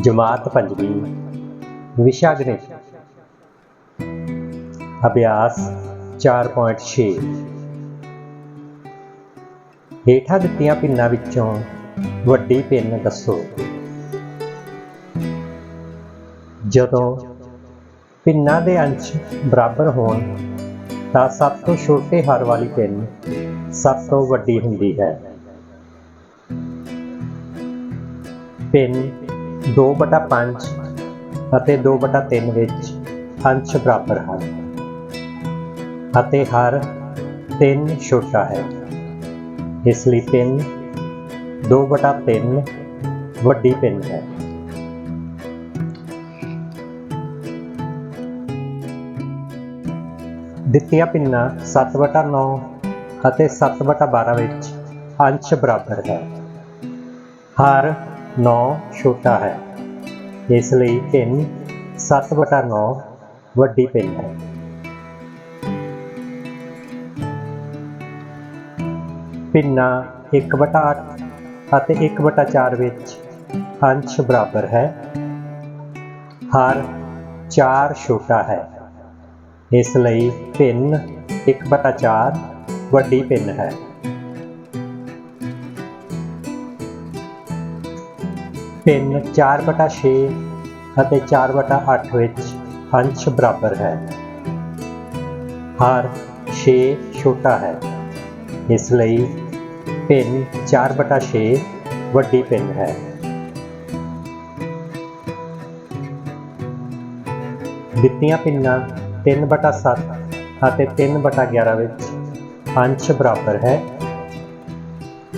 ਜਮਾਤ ਪੰਜਵੀਂ ਵਿਸ਼ਾ ਗਣਿਤ। ਅਭਿਆਸ 4.6 ਹੇਠਾਂ ਦਿੱਤੀਆਂ ਪਿੰਨਾਂ ਵਿੱਚੋਂ ਵੱਡੀ ਪਿੰਨ ਦੱਸੋ। ਜਦੋਂ ਪਿੰਨਾਂ ਦੇ ਅੰਸ਼ ਬਰਾਬਰ ਹੋਣ, ਤਾਂ ਸਭ ਤੋਂ ਛੋਟੇ ਹਰ ਵਾਲੀ ਪਿੰਨ ਸਭ ਤੋਂ ਵੱਡੀ ਹੁੰਦੀ ਹੈ। ਪਿੰਨ 2/5 ਅਤੇ 2/3 ਵਿੱਚ ਅੰਸ਼ ਬਰਾਬਰ ਹਨ ਅਤੇ ਹਰ 3 ਛੋਟਾ ਹੈ। ਇਸ ਲਈ ਪਿੰਨ 2/3 ਵੱਡੀ ਪਿੰਨ ਹੈ। ਦਿੱਤੀਆਂ ਪਿੰਨਾਂ 7/9 ਅਤੇ 7/12 ਵਿੱਚ ਅੰਸ਼ ਬਰਾਬਰ ਹੈ। ਹਰ 9 ਛੋਟਾ ਹੈ। ਇਸ ਲਈ ਪਿੰਨ 7/9 ਵੱਡੀ ਪਿੰਨ ਹੈ। ਪਿੰਨਾਂ 1/8 ਅਤੇ 1/4 ਵਿੱਚ ਅੰਸ਼ ਬਰਾਬਰ ਹੈ। ਹਰ 4 ਛੋਟਾ ਹੈ। ਇਸ ਲਈ ਪਿੰਨ 1/4 ਵੱਡੀ ਪਿੰਨ ਹੈ। ਪਿੰਨ 4/6 ਅਤੇ 4/8 ਵਿੱਚ ਅੰਸ਼ ਬਰਾਬਰ ਹੈ। ਹਰ 6 ਛੋਟਾ ਹੈ। ਇਸ ਲਈ ਪਿੰਨ 4/6 ਵੱਡੀ ਪਿੰਨ ਹੈ। ਦਿੱਤੀਆਂ ਪਿੰਨਾਂ 3/7 ਅਤੇ 3/11 ਵਿੱਚ ਅੰਸ਼ ਬਰਾਬਰ ਹੈ।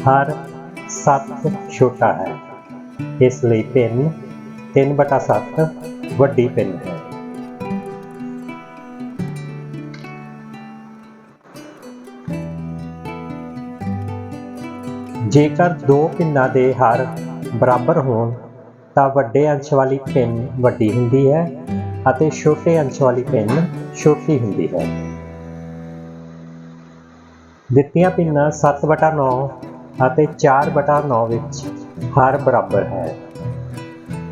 ਹਰ 7 ਛੋਟਾ ਹੈ। ਇਸ ਲਈ ਪਿੰਨ 3/7 ਵੱਡੀ ਪਿੰਨ ਹੈ। ਜੇਕਰ ਦੋ ਪਿੰਨਾਂ ਦੇ ਹਰ ਬਰਾਬਰ ਹੋਣ, ਤਾਂ ਵੱਡੇ ਅੰਸ਼ ਵਾਲੀ ਪਿੰਨ ਵੱਡੀ ਹੁੰਦੀ ਹੈ ਅਤੇ ਛੋਟੇ ਅੰਸ਼ ਵਾਲੀ ਪਿੰਨ ਛੋਟੀ ਹੁੰਦੀ ਹੈ। ਦਿੱਤੀਆਂ ਪਿੰਨਾਂ 7/9 ਅਤੇ 4/9 ਵਿੱਚ ਹਰ ਬਰਾਬਰ ਹੈ।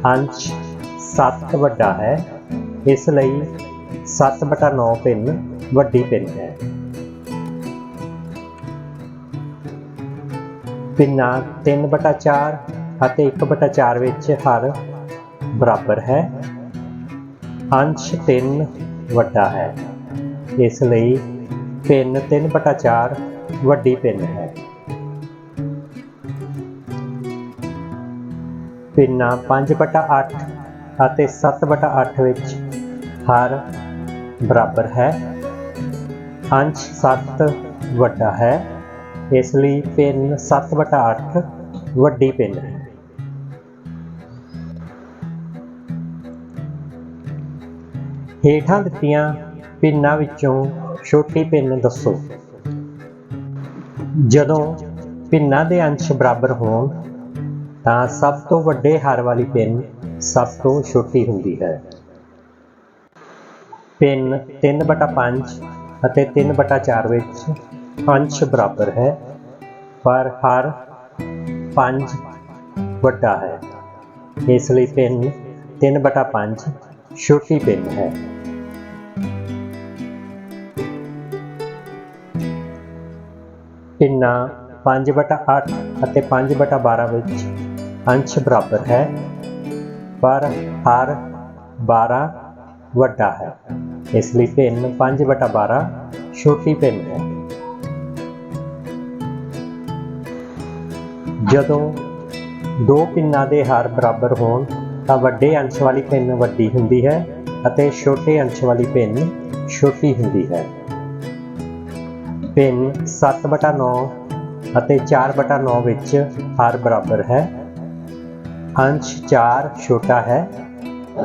ਅੰਸ਼ 7 ਵੱਡਾ ਹੈ। ਇਸ ਲਈ 7/9 ਪਿੰਨ ਵੱਡੀ ਪਿੰਨ ਹੈ। ਪਿੰਨਾਂ 3/4 ਅਤੇ 1/4 ਵਿੱਚ ਹਰ ਬਰਾਬਰ ਹੈ। ਅੰਸ਼ 3 ਵੱਡਾ ਹੈ। ਇਸ ਲਈ ਪਿੰਨ 3/4 ਵੱਡੀ ਪਿੰਨ ਹੈ। ਪਿੰਨਾਂ 5/8 ਅਤੇ 7/8 ਵਿੱਚ ਹਰ ਬਰਾਬਰ ਹੈ। ਅੰਸ਼ 7 ਵੱਡਾ ਹੈ। ਇਸ ਲਈ ਪਿੰਨ 7/8 ਵੱਡੀ ਪਿੰਨ ਹੈ। ਹੇਠਾਂ ਦਿੱਤੀਆਂ ਪਿੰਨਾਂ ਵਿੱਚੋਂ ਛੋਟੀ ਪਿੰਨ ਦੱਸੋ। ਜਦੋਂ ਪਿੰਨਾਂ ਦੇ ਅੰਸ਼ ਬਰਾਬਰ ਹੋਣ ਤਾਂ ਸਭ ਤੋਂ ਵੱਡੇ ਹਰ ਵਾਲੀ ਪਿੰਨ ਸਭ ਤੋਂ ਛੋਟੀ ਹੁੰਦੀ ਹੈ। ਪਿੰਨ 3/5 ਅਤੇ 3/4 ਵਿੱਚ ਅੰਸ਼ ਬਰਾਬਰ ਹੈ, ਪਰ ਹਰ 5 ਵੱਡਾ ਹੈ। ਇਸ ਲਈ ਪਿੰਨ 3/5 ਛੋਟੀ ਪਿੰਨ ਹੈ। ਪਿੰਨਾਂ 5/8 ਅਤੇ 5/12 ਵਿੱਚ ਅੰਸ਼ ਬਰਾਬਰ ਹੈ, ਪਰ ਹਰ 12 ਵੱਡਾ ਹੈ। ਇਸ ਲਈ ਪਿੰਨ 5/12 ਛੋਟੀ ਭਿੰਨ ਹੈ। ਜਦੋਂ ਦੋ ਪਿੰਨਾਂ ਦੇ ਹਾਰ ਬਰਾਬਰ ਹੋਣ, ਤਾਂ ਵੱਡੇ ਅੰਸ਼ ਵਾਲੀ ਭਿੰਨ ਵੱਡੀ ਹੁੰਦੀ ਹੈ ਅਤੇ ਛੋਟੇ ਅੰਸ਼ ਵਾਲੀ ਭਿੰਨ ਛੋਟੀ ਹੁੰਦੀ ਹੈ। ਪਿੰਨ 7/9 ਅਤੇ 4/9 ਵਿੱਚ ਹਾਰ ਬਰਾਬਰ ਹੈ। ਅੰਸ਼ 4 ਛੋਟਾ ਹੈ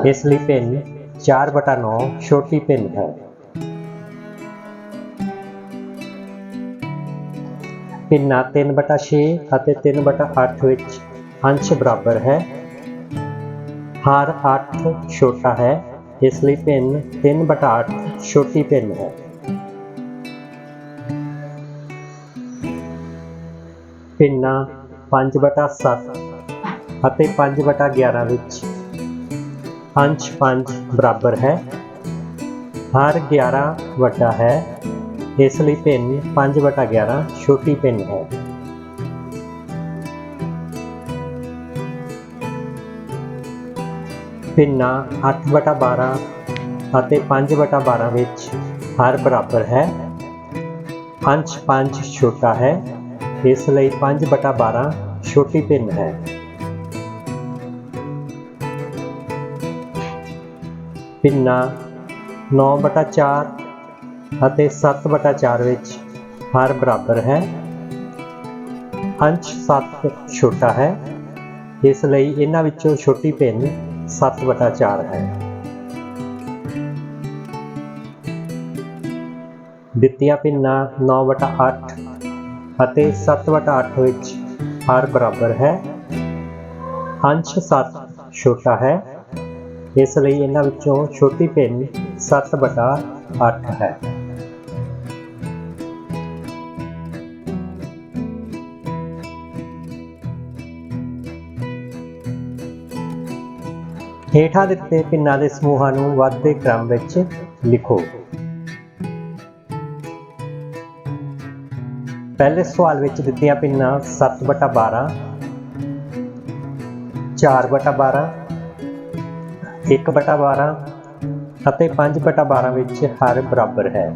ਇਸ ਲਈ ਪਿੰਨ 4/9 ਛੋਟੀ ਪਿੰਨ ਹੈ ਪਿੰਨਾਂ 3/6 ਅਤੇ 3/8 ਵਿੱਚ ਅੰਸ਼ ਬਰਾਬਰ ਹੈ ਹਰ 8 ਛੋਟਾ ਹੈ ਇਸ ਲਈ ਪਿੰਨ 3/8 ਛੋਟੀ ਪਿੰਨ ਹੈ ਪਿੰਨਾਂ 5/7 ਅਤੇ 5/11 ਵਿੱਚ। ਅੰਸ਼ 5 ਬਰਾਬਰ ਹੈ। ਹਰ 11 ਵੱਡਾ ਹੈ। ਇਸ ਲਈ ਭਿੰਨ 5 ਬਟਾ 11 ਛੋਟੀ ਭਿੰਨ ਹੈ। ਭਿੰਨਾ 8 ਬਟਾ 12 ਅਤੇ 5 ਬਟਾ 12 ਵਿੱਚ ਹਰ ਬਰਾਬਰ ਹੈ। ਅੰਸ਼ 5 ਛੋਟਾ ਹੈ। ਇਸ ਲਈ 5 ਬਟਾ 12 ਛੋਟੀ ਭਿੰਨ ਹੈ। ਭਿੰਨਾ 9 ਬਟਾ 4 ਅਤੇ 7 ਬਟਾ 4 ਵਿੱਚ ਹਰ ਬਰਾਬਰ ਹੈ। ਅੰਸ਼ 7 ਛੋਟਾ ਹੈ। ਇਸ ਲਈ ਇਹਨਾਂ ਵਿੱਚੋਂ ਛੋਟੀ ਭਿੰਨ 7 ਬਟਾ 4 ਹੈ। ਦਿੱਤੀਆਂ ਭਿੰਨਾਂ 9 ਬਟਾ 8 ਅਤੇ 7 ਬਟਾ 8 ਵਿੱਚ ਹਰ ਬਰਾਬਰ ਹੈ। ਅੰਸ਼ 7 ਛੋਟਾ ਹੈ। ਇਸ ਲਈ ਇਹਨਾਂ ਵਿੱਚੋਂ ਛੋਟੀ ਭਿੰਨ 7/8 ਹੈ। ਹੇਠਾਂ ਦਿੱਤੇ ਪਿੰਨਾਂ ਦੇ ਸਮੂਹਾਂ ਨੂੰ ਵੱਧਦੇ ਕ੍ਰਮ ਵਿੱਚ ਲਿਖੋ। ਪਹਿਲੇ ਸਵਾਲ ਵਿੱਚ ਦਿੱਤੀਆਂ ਪਿੰਨਾਂ 7/12 4/12 1/12 ਅਤੇ 5/12 ਵਿੱਚ ਹਰ ਬਰਾਬਰ ਹੈ।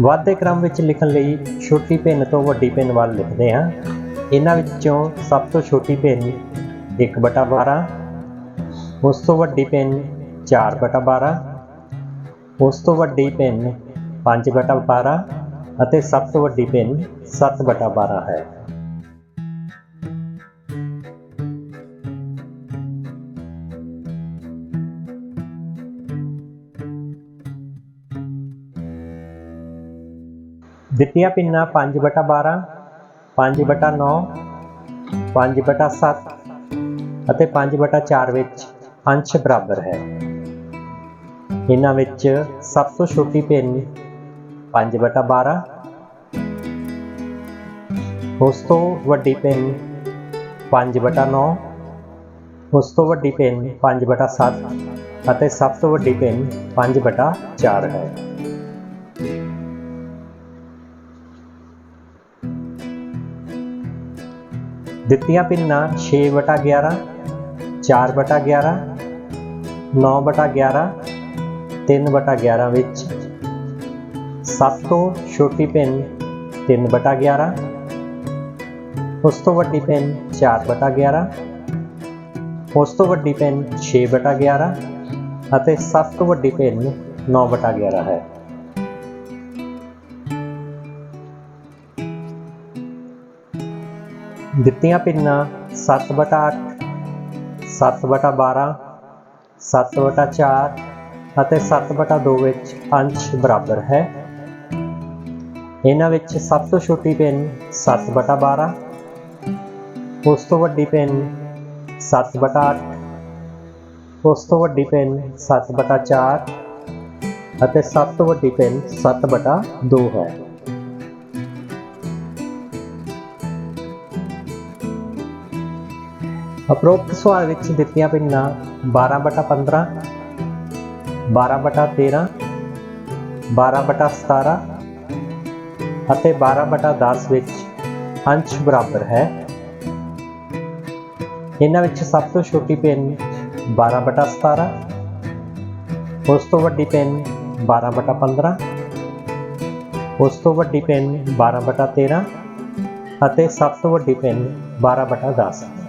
ਵਾਧੇ ਕ੍ਰਮ ਵਿੱਚ ਲਿਖਣ ਲਈ ਛੋਟੀ ਭਿੰਨ ਤੋਂ ਵੱਡੀ ਭਿੰਨ ਵੱਲ ਲਿਖਦੇ ਹਾਂ। ਇਹਨਾਂ ਵਿੱਚੋਂ ਸਭ ਤੋਂ ਛੋਟੀ ਭਿੰਨ 1/12 ਉਸ ਤੋਂ ਵੱਡੀ ਭਿੰਨ 4/12 ਉਸ ਤੋਂ ਵੱਡੀ ਭਿੰਨ 5/12 ਅਤੇ ਸਭ ਤੋਂ ਵੱਡੀ ਭਿੰਨ 7/12 ਹੈ। ਦਿੱਤੀਆਂ ਭਿੰਨਾਂ 5 ਬਟਾ 12 5 ਬਟਾ 9 5 ਬਟਾ 7 ਅਤੇ 5 ਬਟਾ 4 ਵਿੱਚ ਅੰਸ਼ ਬਰਾਬਰ ਹੈ। ਇਹਨਾਂ ਵਿੱਚ ਸਭ ਤੋਂ ਛੋਟੀ ਪਿੰਨ 5 ਬਟਾ 12 ਉਸ ਤੋਂ ਵੱਡੀ ਪਿੰਨ 5 ਬਟਾ 9 ਉਸ ਤੋਂ ਵੱਡੀ ਪਿੰਨ 5 ਬਟਾ 7 ਅਤੇ ਸਭ ਤੋਂ ਵੱਡੀ ਪਿੰਨ 5 ਬਟਾ 4 ਹੈ। ਦਿੱਤੀਆਂ ਪਿੰਨਾਂ 6 ਬਟਾ 11 4 ਬਟਾ 11 9 ਬਟਾ 11 3 ਬਟਾ 11 ਵਿੱਚ। ਸਭ ਤੋਂ ਛੋਟੀ ਪਿੰਨ 3 ਬਟਾ 11 ਉਸ ਤੋਂ ਵੱਡੀ ਪਿੰਨ 4 ਬਟਾ 11 ਉਸ ਤੋਂ ਵੱਡੀ ਪਿੰਨ 6 ਬਟਾ 11 ਅਤੇ ਸਭ ਤੋਂ ਵੱਡੀ ਭਿੰਨ 9 ਬਟਾ 11 ਹੈ। ਦਿੱਤੀਆਂ ਪਿੰਨਾਂ 7 ਬਟਾ 8 7 ਬਟਾ 12 7 ਬਟਾ 4 ਅਤੇ 7 ਬਟਾ 2 ਵਿੱਚ ਅੰਸ਼ ਬਰਾਬਰ ਹੈ। ਇਹਨਾਂ ਵਿੱਚ ਸਭ ਤੋਂ ਛੋਟੀ ਪਿੰਨ 7 ਬਟਾ 12 ਉਸ ਤੋਂ ਵੱਡੀ ਪਿੰਨ 7 ਬਟਾ 8 ਉਸ ਤੋਂ ਵੱਡੀ ਪਿੰਨ 7 ਬਟਾ 4 ਅਤੇ ਸਭ ਤੋਂ ਵੱਡੀ ਪਿੰਨ 7 ਬਟਾ 2 ਹੈ। ਉਪਰੋਕਤ ਸਵਾਲ ਵਿੱਚ ਦਿੱਤੀਆਂ ਪਿੰਨਾਂ 12 ਬਟਾ 15 12 ਬਟਾ 13 12 ਬਟਾ 17 ਅਤੇ 12 ਬਟਾ 10 ਵਿੱਚ ਅੰਸ਼ ਬਰਾਬਰ ਹੈ। ਇਹਨਾਂ ਵਿੱਚ ਸਭ ਤੋਂ ਛੋਟੀ ਪਿੰਨ 12 ਬਟਾ 17 ਉਸ ਤੋਂ ਵੱਡੀ ਭਿੰਨ 12 ਬਟਾ 15 ਉਸ ਤੋਂ ਵੱਡੀ ਭਿੰਨ 12 ਬਟਾ 13 ਅਤੇ ਸਭ ਤੋਂ ਵੱਡੀ ਭਿੰਨ 12 ਬਟਾ 10 ਹੈ